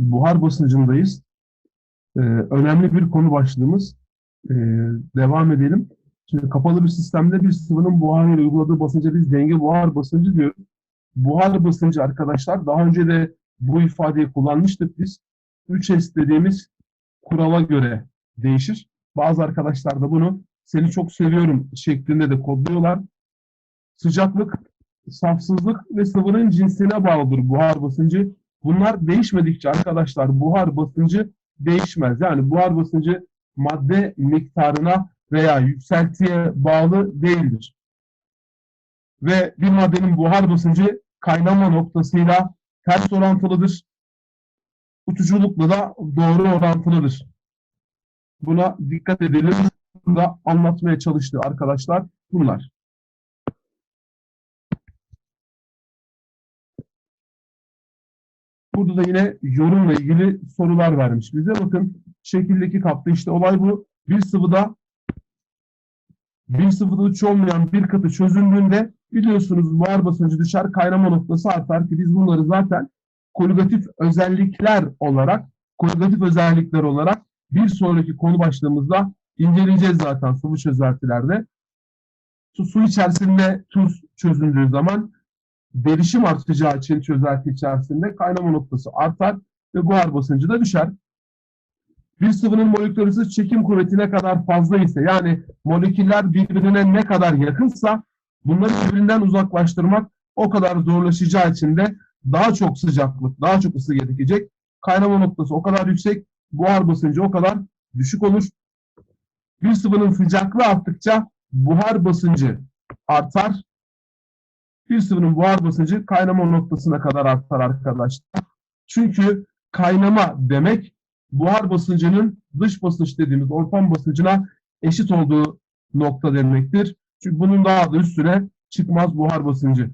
buhar basıncındayız. Ee, önemli bir konu başlığımız. Ee, devam edelim. Şimdi kapalı bir sistemde bir sıvının buharıyla uyguladığı basınca biz denge buhar basıncı diyoruz. Buhar basıncı arkadaşlar daha önce de bu ifadeyi kullanmıştık biz. 3S dediğimiz kurala göre değişir. Bazı arkadaşlar da bunu seni çok seviyorum şeklinde de kodluyorlar. Sıcaklık, safsızlık ve sıvının cinsine bağlıdır buhar basıncı. Bunlar değişmedikçe arkadaşlar buhar basıncı değişmez. Yani buhar basıncı madde miktarına veya yükseltiye bağlı değildir. Ve bir maddenin buhar basıncı kaynama noktasıyla ters orantılıdır. Uçuculukla da doğru orantılıdır. Buna dikkat edelim. Burada anlatmaya çalıştığı arkadaşlar bunlar. Burada da yine yorumla ilgili sorular vermiş bize. Bakın şekildeki kapta işte olay bu. Bir sıvıda bir sıvıda uç olmayan bir katı çözüldüğünde biliyorsunuz buhar basıncı düşer, kaynama noktası artar ki biz bunları zaten koligatif özellikler olarak koligatif özellikler olarak bir sonraki konu başlığımızda inceleyeceğiz zaten sıvı çözeltilerde. Su, su içerisinde tuz çözüldüğü zaman derişim artacağı için çözelti içerisinde kaynama noktası artar ve buhar basıncı da düşer. Bir sıvının molekül çekim kuvveti ne kadar fazla ise yani moleküller birbirine ne kadar yakınsa bunları birbirinden uzaklaştırmak o kadar zorlaşacağı için de daha çok sıcaklık, daha çok ısı gerekecek. Kaynama noktası o kadar yüksek, buhar basıncı o kadar düşük olur. Bir sıvının sıcaklığı arttıkça buhar basıncı artar. Bir sıvının buhar basıncı kaynama noktasına kadar artar arkadaşlar. Çünkü kaynama demek buhar basıncının dış basınç dediğimiz ortam basıncına eşit olduğu nokta demektir. Çünkü bunun daha da üstüne çıkmaz buhar basıncı.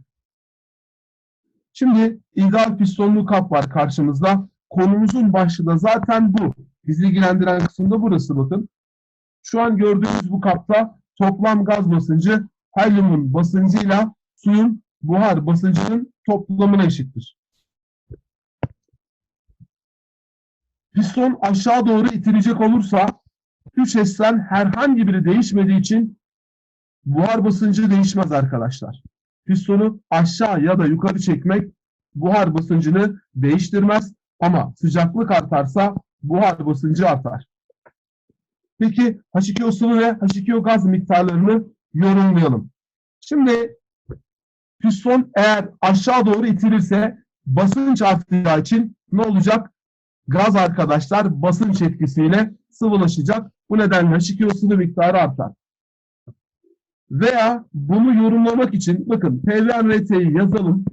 Şimdi ideal pistonlu kap var karşımızda. Konumuzun başlığı da zaten bu. Bizi ilgilendiren kısımda burası bakın. Şu an gördüğünüz bu kapta toplam gaz basıncı helyumun basıncıyla suyun buhar basıncının toplamına eşittir. Piston aşağı doğru itilecek olursa 3 S'ten herhangi biri değişmediği için buhar basıncı değişmez arkadaşlar. Pistonu aşağı ya da yukarı çekmek buhar basıncını değiştirmez ama sıcaklık artarsa buhar basıncı artar. Peki H2O sıvı ve H2O gaz miktarlarını yorumlayalım. Şimdi piston eğer aşağı doğru itilirse basınç artacağı için ne olacak? Gaz arkadaşlar basınç etkisiyle sıvılaşacak. Bu nedenle H2O sıvı miktarı artar. Veya bunu yorumlamak için bakın PVNRT'yi yazalım.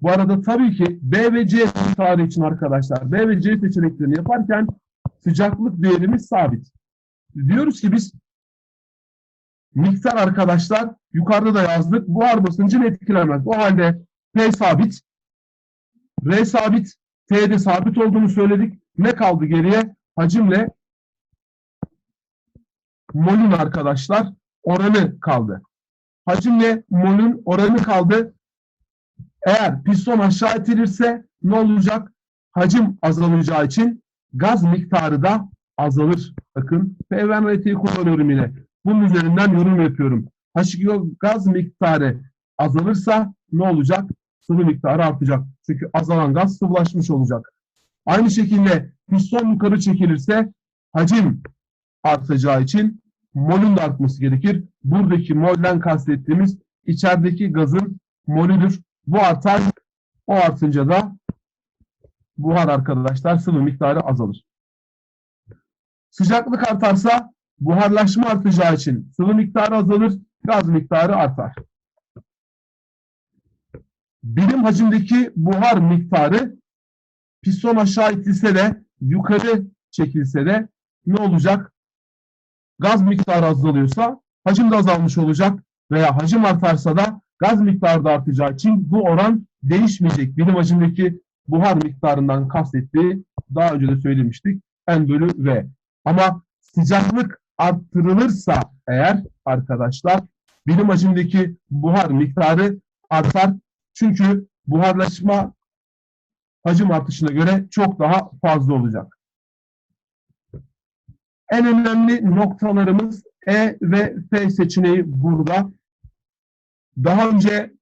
Bu arada tabii ki B ve C miktarı için arkadaşlar B ve C seçeneklerini yaparken sıcaklık değerimiz sabit. Diyoruz ki biz miktar arkadaşlar yukarıda da yazdık. Buhar basıncını etkilemez. O halde P sabit, R sabit, T'de sabit olduğunu söyledik. Ne kaldı geriye? Hacimle molün arkadaşlar oranı kaldı. Hacimle molün oranı kaldı. Eğer piston aşağı itilirse ne olacak? Hacim azalacağı için gaz miktarı da azalır. Bakın PVNRT'yi kullanıyorum yine. Bunun üzerinden yorum yapıyorum. H2O gaz miktarı azalırsa ne olacak? Sıvı miktarı artacak. Çünkü azalan gaz sıvılaşmış olacak. Aynı şekilde piston yukarı çekilirse hacim artacağı için molün de artması gerekir. Buradaki molden kastettiğimiz içerideki gazın molüdür. Bu artar. O artınca da buhar arkadaşlar sıvı miktarı azalır. Sıcaklık artarsa buharlaşma artacağı için sıvı miktarı azalır, gaz miktarı artar. Birim hacimdeki buhar miktarı piston aşağı itilse de yukarı çekilse de ne olacak? Gaz miktarı azalıyorsa hacim de azalmış olacak veya hacim artarsa da gaz miktarı da artacağı için bu oran değişmeyecek. Birim hacimdeki buhar miktarından kastettiği daha önce de söylemiştik. N bölü V. Ama sıcaklık arttırılırsa eğer arkadaşlar birim hacimdeki buhar miktarı artar. Çünkü buharlaşma hacim artışına göre çok daha fazla olacak. En önemli noktalarımız E ve F seçeneği burada. Daha önce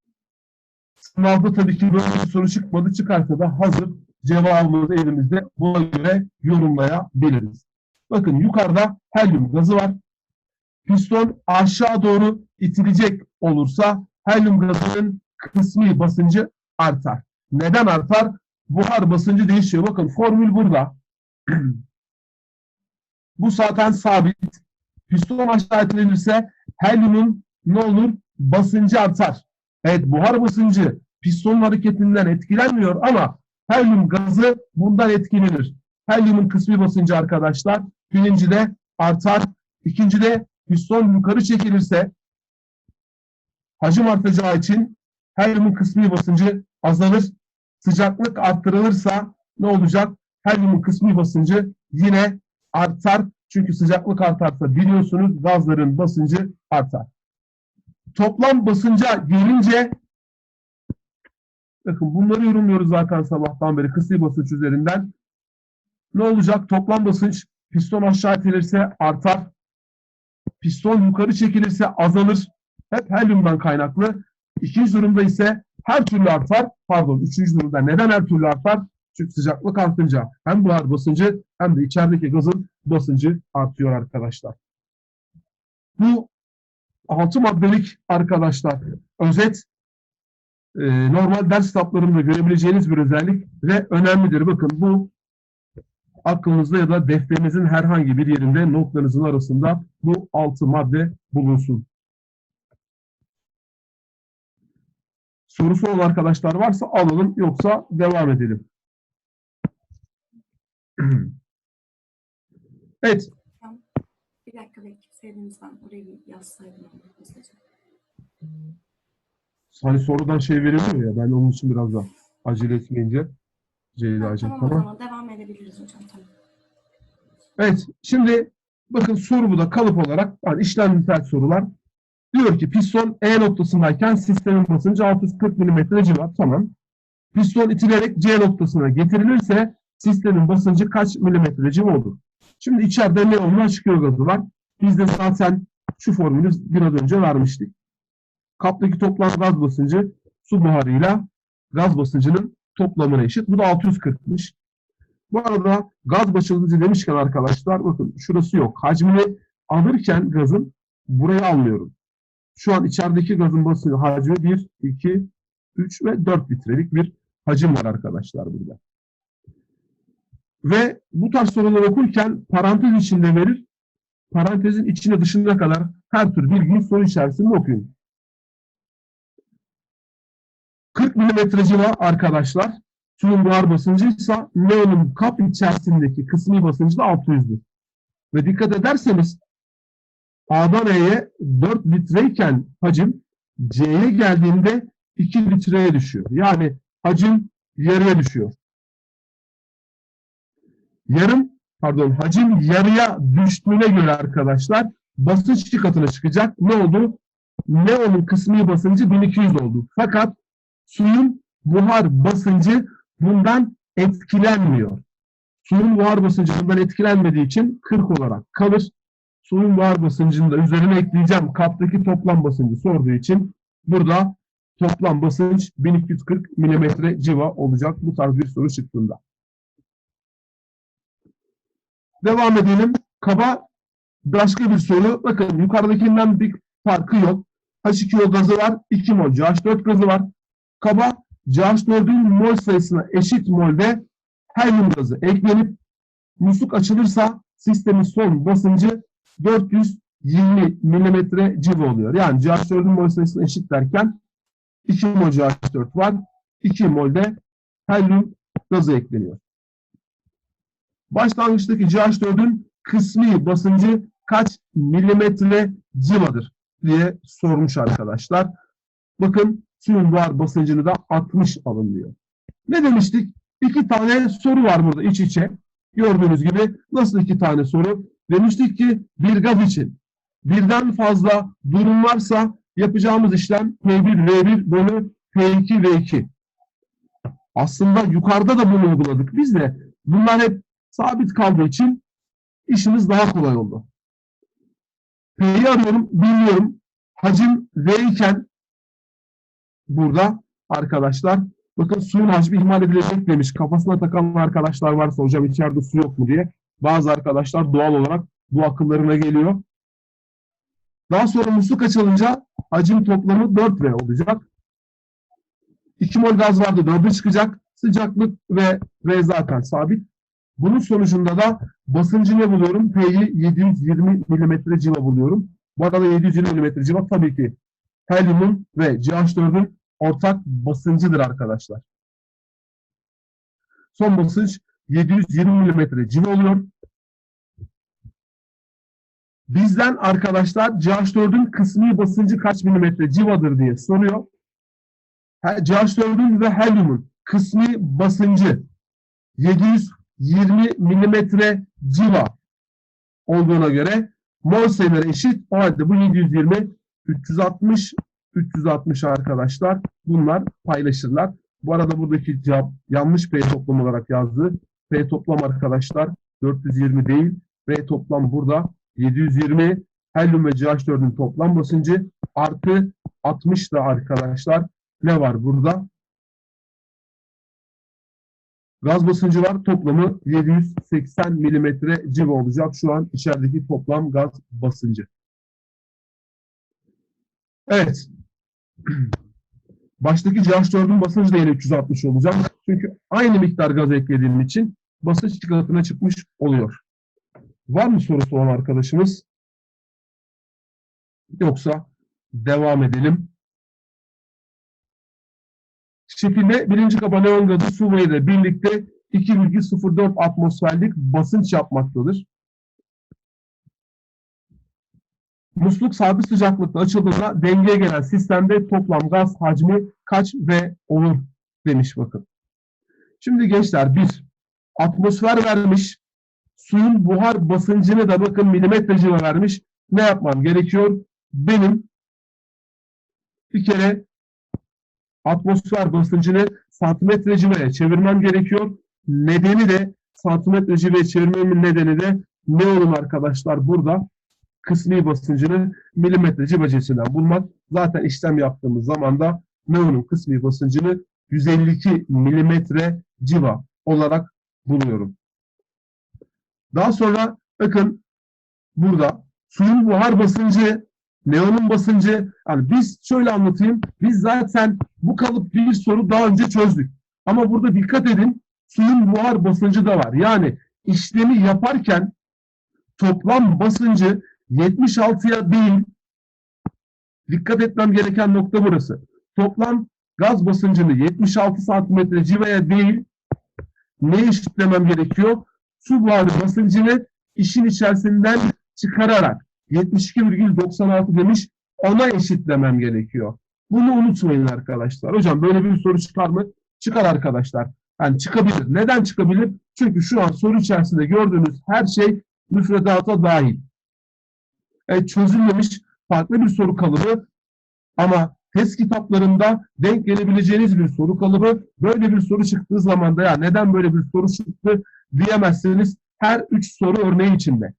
sınavda tabii ki böyle bir soru çıkmadı. Çıkarsa da hazır cevabımız elimizde. Buna göre yorumlayabiliriz. Bakın yukarıda helyum gazı var. Piston aşağı doğru itilecek olursa helyum gazının kısmi basıncı artar. Neden artar? Buhar basıncı değişiyor. Bakın formül burada. Bu zaten sabit. Piston aşağı itirilirse helyumun ne olur? Basıncı artar. Evet buhar basıncı pistonun hareketinden etkilenmiyor ama helyum gazı bundan etkilenir. Helyumun kısmi basıncı arkadaşlar birincide artar. İkincide piston yukarı çekilirse hacim artacağı için helyumun kısmi basıncı azalır. Sıcaklık arttırılırsa ne olacak? Helyumun kısmi basıncı yine artar. Çünkü sıcaklık artarsa biliyorsunuz gazların basıncı artar. Toplam basınca gelince bakın bunları yorumluyoruz zaten sabahtan beri kısmi basınç üzerinden. Ne olacak? Toplam basınç piston aşağı itilirse artar. Piston yukarı çekilirse azalır. Hep helyumdan kaynaklı. İkinci durumda ise her türlü artar. Pardon, üçüncü durumda neden her türlü artar? Çünkü sıcaklık artınca hem buhar basıncı hem de içerideki gazın basıncı artıyor arkadaşlar. Bu altı maddelik arkadaşlar özet e, normal ders kitaplarında görebileceğiniz bir özellik ve önemlidir. Bakın bu aklınızda ya da defterinizin herhangi bir yerinde notlarınızın arasında bu altı madde bulunsun. Sorusu olan arkadaşlar varsa alalım yoksa devam edelim. evet. Bir dakika bekleseydiniz ben orayı yazsaydım. Hani sorudan şey veriliyor ya ben onun için biraz da acele etmeyince Ceyda'cığım tamam tamam. zaman devam edebiliriz hocam. Tamam. Evet, şimdi bakın soru bu da kalıp olarak yani işlem nitelik sorular. Diyor ki piston E noktasındayken sistemin basıncı 640 mm civar. Tamam. Piston itilerek C noktasına getirilirse sistemin basıncı kaç milimetre civar olur? Şimdi içeride ne olduğunu açıklıyor gazı var. Biz de zaten şu formülü biraz önce vermiştik. Kaptaki toplam gaz basıncı su buharıyla gaz basıncının toplamına eşit. Bu da 640'mış. Bu arada gaz basıncı demişken arkadaşlar bakın şurası yok. Hacmini alırken gazın burayı almıyorum. Şu an içerideki gazın basıncı hacmi 1, 2, 3 ve 4 litrelik bir hacim var arkadaşlar burada. Ve bu tarz soruları okurken parantez içinde verir. Parantezin içine dışına kadar her tür bilgiyi soru içerisinde okuyun. 40 milimetre civa arkadaşlar suyun buhar basıncıysa neonun kap içerisindeki kısmi basıncı da 600'dür. Ve dikkat ederseniz A'dan E'ye 4 litreyken hacim C'ye geldiğinde 2 litreye düşüyor. Yani hacim yarıya düşüyor. Yarım, pardon hacim yarıya düştüğüne göre arkadaşlar basınç iki katına çıkacak. Ne oldu? Neonun kısmi basıncı 1200 oldu. Fakat suyun buhar basıncı bundan etkilenmiyor. Suyun buhar basıncı bundan etkilenmediği için 40 olarak kalır. Suyun buhar basıncını da üzerine ekleyeceğim. Kaptaki toplam basıncı sorduğu için burada toplam basınç 1240 mm civa olacak bu tarz bir soru çıktığında. Devam edelim. Kaba başka bir soru. Bakın yukarıdakinden bir farkı yok. H2O gazı var. 2 mol CH4 gazı var. Kaba CH4'ün mol sayısına eşit molde helyum gazı eklenip musluk açılırsa sistemin son basıncı 420 milimetre civa oluyor. Yani CH4'ün mol sayısına eşit derken 2 mol CH4 var. 2 molde helyum gazı ekleniyor. Başlangıçtaki CH4'ün kısmi basıncı kaç milimetre civadır diye sormuş arkadaşlar. Bakın buhar basıncını da 60 alın diyor. Ne demiştik? İki tane soru var burada iç içe. Gördüğünüz gibi nasıl iki tane soru? Demiştik ki bir gaz için birden fazla durum varsa yapacağımız işlem P1 V1 bölü P2 V2. Aslında yukarıda da bunu uyguladık. Biz de bunlar hep sabit kaldığı için işimiz daha kolay oldu. P'yi arıyorum, bilmiyorum. Hacim V iken burada arkadaşlar bakın suyun hacmi ihmal edilecek demiş. Kafasına takan arkadaşlar varsa hocam içeride su yok mu diye. Bazı arkadaşlar doğal olarak bu akıllarına geliyor. Daha sonra musluk açılınca hacim toplamı 4V olacak. 2 mol gaz vardı 4'e çıkacak. Sıcaklık ve V zaten sabit. Bunun sonucunda da basıncı ne buluyorum? P'yi 720 mm civa buluyorum. Bu arada 720 mm civa tabii ki helyumun ve CH4'ün ortak basıncıdır arkadaşlar. Son basınç 720 mm civa oluyor. Bizden arkadaşlar CH4'ün kısmi basıncı kaç milimetre civadır diye soruyor. Ha, CH4'ün ve helyumun kısmi basıncı 720 milimetre civa olduğuna göre mol sayıları eşit. O halde bu 720 360 360 arkadaşlar bunlar paylaşırlar. Bu arada buradaki cevap yanlış P toplam olarak yazdı. P toplam arkadaşlar 420 değil. P toplam burada 720 helyum ve CH4'ün toplam basıncı artı 60 da arkadaşlar ne var burada? Gaz basıncı var. Toplamı 780 milimetre civa olacak. Şu an içerideki toplam gaz basıncı. Evet. Baştaki CH4'ün basıncı da yine 360 olacak. Çünkü aynı miktar gaz eklediğim için basınç iki katına çıkmış oluyor. Var mı sorusu olan arkadaşımız? Yoksa devam edelim. Şekilde birinci kaba neon gazı su ile birlikte 2,04 atmosferlik basınç yapmaktadır. Musluk sabit sıcaklıkta açıldığında dengeye gelen sistemde toplam gaz hacmi kaç V olur demiş bakın. Şimdi gençler bir atmosfer vermiş. Suyun buhar basıncını da bakın milimetre civa vermiş. Ne yapmam gerekiyor? Benim bir kere atmosfer basıncını santimetre civaya çevirmem gerekiyor. Nedeni de santimetre civaya çevirmemin nedeni de ne olur arkadaşlar burada? Kısmi basıncını milimetre civa cinsinden bulmak. Zaten işlem yaptığımız zaman da neonun kısmi basıncını 152 milimetre civa olarak buluyorum. Daha sonra bakın burada suyun buhar basıncı, neonun basıncı, yani biz şöyle anlatayım, biz zaten bu kalıp bir soru daha önce çözdük. Ama burada dikkat edin, suyun buhar basıncı da var. Yani işlemi yaparken toplam basıncı 76'ya değil, dikkat etmem gereken nokta burası. Toplam gaz basıncını 76 santimetre civaya değil, ne eşitlemem gerekiyor? Su buharı basıncını işin içerisinden çıkararak 72,96 demiş ona eşitlemem gerekiyor. Bunu unutmayın arkadaşlar. Hocam böyle bir soru çıkar mı? Çıkar arkadaşlar. Yani çıkabilir. Neden çıkabilir? Çünkü şu an soru içerisinde gördüğünüz her şey müfredata dahil. Evet, çözülmemiş farklı bir soru kalıbı ama test kitaplarında denk gelebileceğiniz bir soru kalıbı. Böyle bir soru çıktığı zaman da ya neden böyle bir soru çıktı diyemezsiniz. Her üç soru örneği içinde.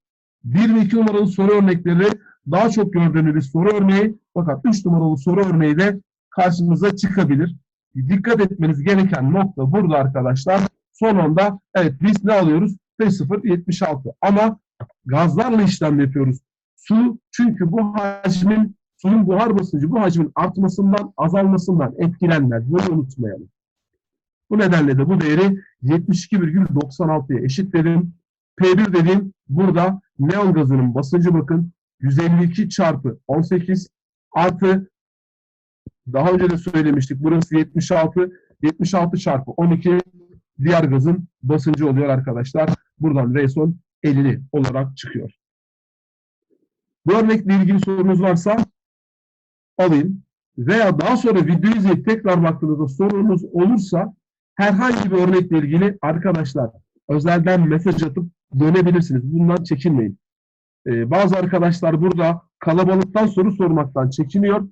1 ve 2 numaralı soru örnekleri daha çok gördüğünüz soru örneği fakat 3 numaralı soru örneği de karşınıza çıkabilir. Dikkat etmeniz gereken nokta burada arkadaşlar. Son anda evet biz ne alıyoruz? 5,076 ama gazlarla işlem yapıyoruz. Su çünkü bu hacmin suyun buhar basıncı bu hacmin artmasından azalmasından etkilenmez. Bunu unutmayalım. Bu nedenle de bu değeri 72,96'ya eşitledim. P1 dediğim burada neon gazının basıncı bakın 152 çarpı 18 artı daha önce de söylemiştik burası 76 76 çarpı 12 diğer gazın basıncı oluyor arkadaşlar. Buradan V son 50 olarak çıkıyor. Bu örnekle ilgili sorunuz varsa alayım. Veya daha sonra videoyu izleyip tekrar baktığınızda sorunuz olursa herhangi bir örnekle ilgili arkadaşlar özelden mesaj atıp dönebilirsiniz. Bundan çekinmeyin. Ee, bazı arkadaşlar burada kalabalıktan soru sormaktan çekiniyor.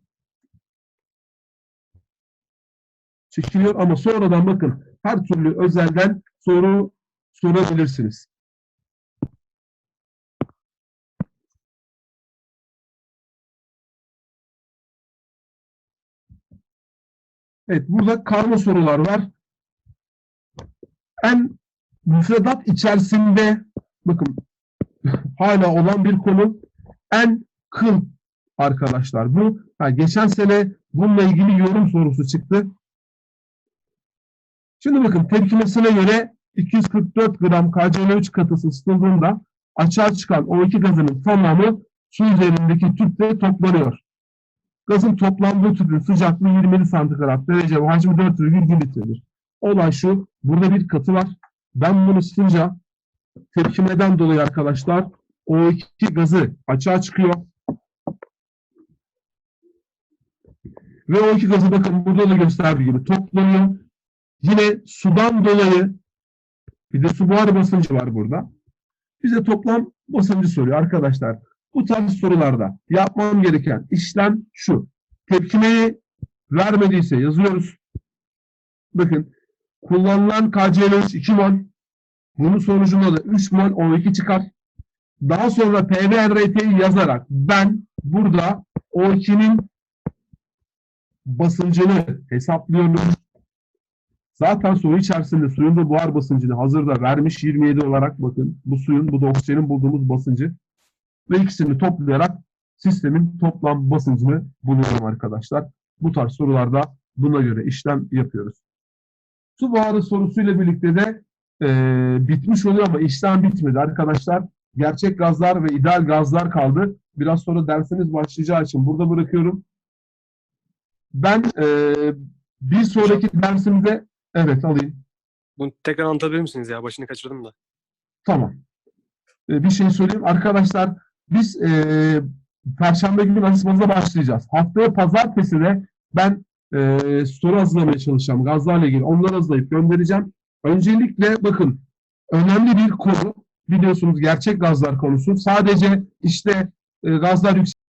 çekiliyor ama sonradan bakın her türlü özelden soru sorabilirsiniz. Evet burada karma sorular var. En müfredat içerisinde bakın hala olan bir konu en kıl arkadaşlar. Bu ha, geçen sene bununla ilgili yorum sorusu çıktı. Şimdi bakın tepkimesine göre 244 gram KCl3 katısı ısıtıldığında açığa çıkan O2 gazının tamamı su üzerindeki tüpte toplanıyor. Gazın toplandığı tüpün sıcaklığı 27 santigrat derece ve hacmi 4,1 litredir. Olay şu, burada bir katı var. Ben bunu ısıtınca tepkimeden dolayı arkadaşlar O2 gazı açığa çıkıyor. Ve O2 gazı bakın burada da gösterdiği gibi toplanıyor. Yine sudan dolayı bir de su buharı basıncı var burada. Bize toplam basıncı soruyor arkadaşlar. Bu tarz sorularda yapmam gereken işlem şu. Tepkimeyi vermediyse yazıyoruz. Bakın kullanılan KCl3 2 mol. Bunun sonucunda da 3 mol O2 çıkar. Daha sonra PVRT'yi yazarak ben burada O2'nin basıncını hesaplıyorum. Zaten soru içerisinde suyun da buhar basıncını hazırda vermiş 27 olarak bakın. Bu suyun, bu da oksijenin bulduğumuz basıncı. Ve ikisini toplayarak sistemin toplam basıncını buluyorum arkadaşlar. Bu tarz sorularda buna göre işlem yapıyoruz. Su buharı sorusuyla birlikte de e, bitmiş oluyor ama işlem bitmedi arkadaşlar. Gerçek gazlar ve ideal gazlar kaldı. Biraz sonra dersimiz başlayacağı için burada bırakıyorum. Ben e, bir sonraki dersimde evet alayım. Bunu tekrar anlatabilir misiniz ya? Başını kaçırdım da. Tamam. Ee, bir şey söyleyeyim. Arkadaşlar biz e, Perşembe günü asistmanıza başlayacağız. Haftaya pazartesi de ben e, soru hazırlamaya çalışacağım. Gazlarla ilgili. Onları hazırlayıp göndereceğim. Öncelikle bakın önemli bir konu biliyorsunuz gerçek gazlar konusu. Sadece işte e, gazlar yüksek